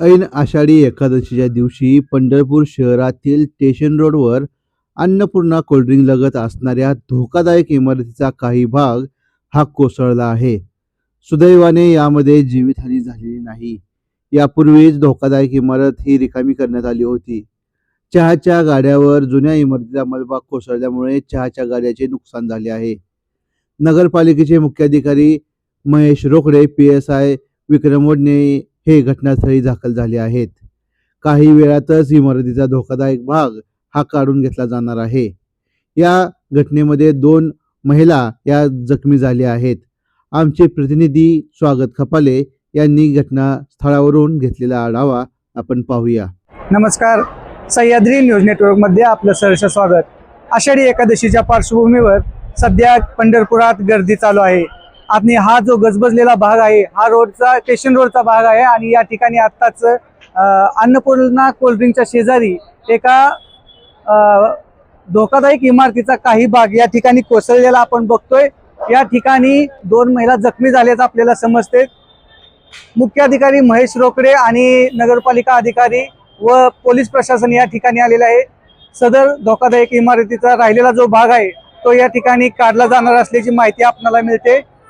ऐन आषाढी एकादशीच्या दिवशी पंढरपूर शहरातील स्टेशन रोडवर अन्नपूर्णा कोल्ड्रिंक लगत असणाऱ्या धोकादायक इमारतीचा काही भाग हा कोसळला आहे. सुदैवाने यामध्ये जीवितहानी झालेली नाही. यापूर्वीच धोकादायक इमारत ही रिकामी करण्यात आली होती. चहाच्या गाड्यावर जुन्या इमारतीचा मलबा कोसळल्यामुळे चहाच्या गाड्याचे नुकसान झाले आहे. नगरपालिकेचे मुख्याधिकारी Mahesh Rokade P S I Vikram Odane हे घटनास्थळी दाखल झाले आहेत. काही वेळातच इमारतीचा धोकादायक भाग हा काढून घेतला जाणार आहे. या घटनेमध्ये दोन महिला या जखमी झाल्या आहेत. आमचे प्रतिनिधी स्वागत खपाले यांनी घटनास्थळावरून घेतलेला आढावा आपण पाहूया. नमस्कार. सह्याद्री न्यूज नेटवर्कमध्ये आपलं सहर्ष स्वागत. आषाढी एकादशीच्या पार्श्वभूमीवर सध्या पंढरपुरात गर्दी चालू आहे. आणि हा जो गजबजलेला भाग आहे हा रोडचा स्टेशन रोडचा भाग आहे आणि या ठिकाणी आत्ताच अन्नपूर्णा कोल्ड्रिंकच्या शेजारी एका धोकादायक इमारतीचा काही भाग या ठिकाणी कोसळलेला आपण बघतोय. या ठिकाणी दोन महिला जखमी झाल्याचं आपल्याला समजते. मुख्याधिकारी महेश रोकडे आणि नगरपालिका अधिकारी व पोलीस प्रशासन या ठिकाणी आलेलं आहे. सदर धोकादायक इमारतीचा राहिलेला जो भाग आहे तो या ठिकाणी काढला जाणार असल्याची माहिती आपल्याला मिळते.